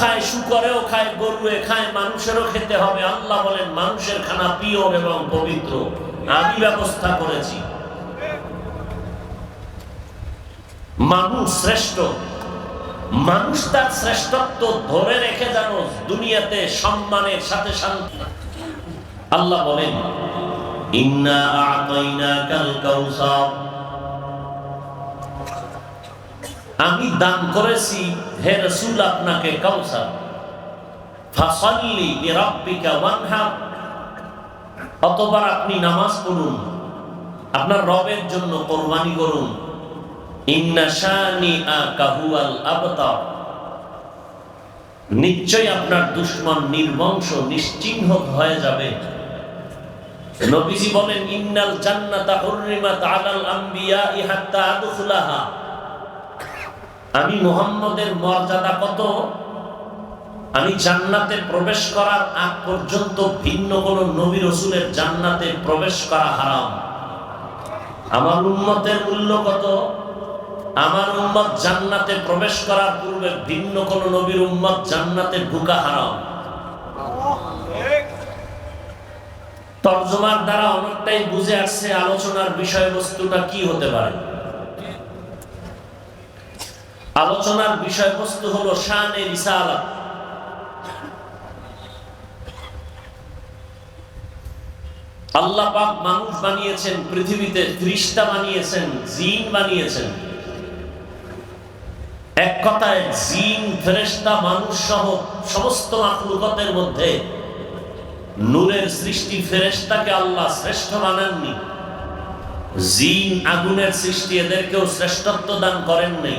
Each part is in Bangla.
খায় শুকরেও খায় গরুয়ে খায়, মানুষেরও খেতে হবে। আল্লাহ বলেন, মানুষের খানা পিওর এবং পবিত্র। আমি ব্যবস্থা করেছি। মানুষ শ্রেষ্ঠ। মানুষ তার শ্রেষ্ঠত্ব ধরে রেখে যেন দুনিয়াতে সম্মানের সাথে শান্তি। আল্লাহ বলেন, ইন্না আতাইনাকাল কাউসার। আমি দান করেছি হে রাসূল, আপনাকে কাউসার। ফাসাল্লি অতবার আপনি নামাজ পড়ুন। আপনার রবের জন্য কোরবানি করুন। নিশ্চয় আপনার দুশ্মন নির্বংশ, নিশ্চিহ্ন হয়ে যাবে। নবীজি বলেন, ইন্নাল জান্নাতা হুররিমাত আলাল আম্বিয়া ইহাত্তা আদখুলাহা। আমি মুহাম্মদের মর্যাদা কত? আমি জান্নাতে প্রবেশ করার আগ পর্যন্ত ভিন্ন কোন নবী রসুলের জান্নাতে প্রবেশ করা হারাম। আমার উম্মতের মূল্য কত? আমার উম্মত জান্নাতে প্রবেশ করার পূর্বে ভিন্ন কোন নবীর উম্মত জান্নাতে ঢুকা হারাম। তর্জমার দ্বারা অনেকটাই বুঝে আসছে আলোচনার বিষয়বস্তুটা কি হতে পারে। আলোচনার বিষয়বস্তু হলো শানে রিসালাত আল্লাহ পাক মানুষ বানিয়েছেন, পৃথিবীতে ত্রিশটা বানিয়েছেন, জিন বানিয়েছেন। এক কথায়, জিন, ফেরেশতা, মানুষ সহ সমস্ত মাখলুকতের মধ্যে নূরের সৃষ্টি ফেরেশতাকে আল্লাহ শ্রেষ্ঠ বানাননি। জিন আগুনের সৃষ্টি এদেরকেও শ্রেষ্ঠত্ব দান করেন নাই।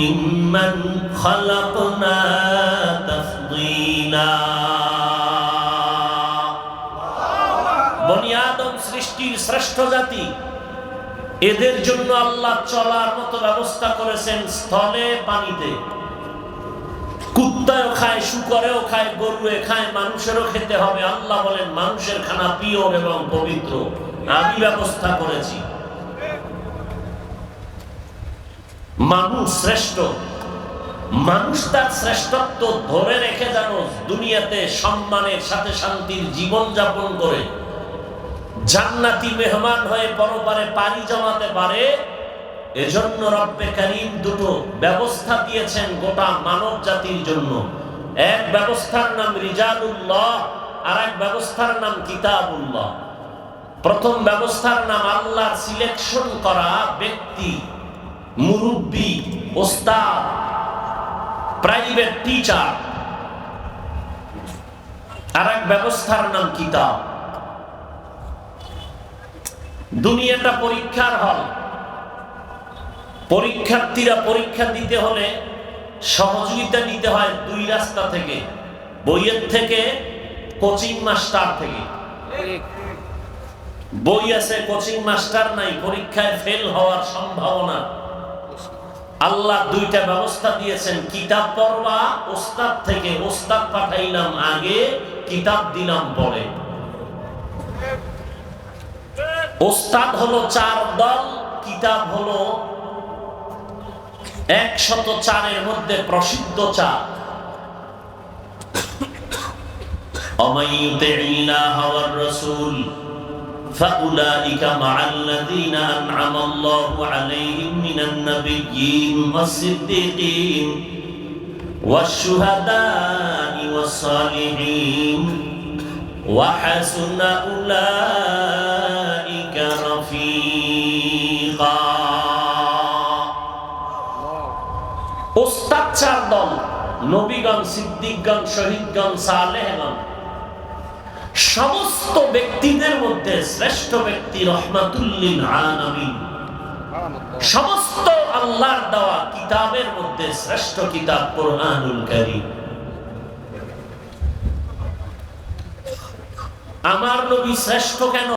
ممن خلقنا تفضيلا বনি আদম সৃষ্টির শ্রেষ্ঠ জাতি এদের জন্য আল্লাহ চলার মতো ব্যবস্থা করেছেন স্থলে পানিতে কুত্তাও খায় শুকরেও খায় গরুয়ে খায় মানুষেরও খেতে হবে আল্লাহ বলেন মানুষের খানা পিওর এবং পবিত্র আমি ব্যবস্থা করেছি মানুষ শ্রেষ্ঠ। মানুষ তার শ্রেষ্ঠত্ব ধরে রেখে যেন দুনিয়াতে সম্মানের সাথে শান্তির জীবন যাপন করে। জান্নাতি মেহমান হয়ে পরপারে পানি জমাতে পারে। এজন্য রব্বে করিম দুটো ব্যবস্থা দিয়েছেন গোটা মানব জাতির জন্য। এক ব্যবস্থার নাম রিজালুল্লাহ, আর এক ব্যবস্থার নাম কিতাবুল্লাহ। প্রথম ব্যবস্থার নাম আল্লাহর সিলেকশন করা ব্যক্তি। মুরব্বী, ওস্তাদ প্রাইভেট টিচার আর এক ব্যবস্থার নাম কিতাব। দুনিয়াটা পরীক্ষার হল। পরীক্ষার্থীরা পরীক্ষা দিতে হলে সহযোগিতা নিতে হয় দুই রাস্তা থেকে, বইয়ের থেকে কোচিং মাস্টার থেকে। বই আছে কোচিং মাস্টার নাই, পরীক্ষায় ফেল হওয়ার সম্ভাবনা। আল্লাহ দুইটা ব্যবস্থা দিয়েছেন, কিতাব পড়বা, ওস্তাদ থেকে ওস্তাদ পাঠাইলাম আগে, কিতাব দিলাম পরে। ওস্তাদ হলো চার দল, কিতাব হলো একশত চারের মধ্যে প্রসিদ্ধ চার। অমায়ুতে ইল্লাহ রসুল। فأولئك مع الذين أنعم الله عليهم من النبيين والصديقين والشهداء والصالحين وحسن أولئك رفيقا ওস্তাদ চার দল নবীগণ সিদ্দিকগণ শহীদগণ সালেহগণ সমস্ত ব্যক্তিদের মধ্যে শ্রেষ্ঠ ব্যক্তি রহমাতুল্লিন আলামিন। সমস্ত আল্লাহর দেওয়া কিতাবের মধ্যে শ্রেষ্ঠ কিতাব কোরআনুল কারীম। আমার নবী শ্রেষ্ঠ কেন?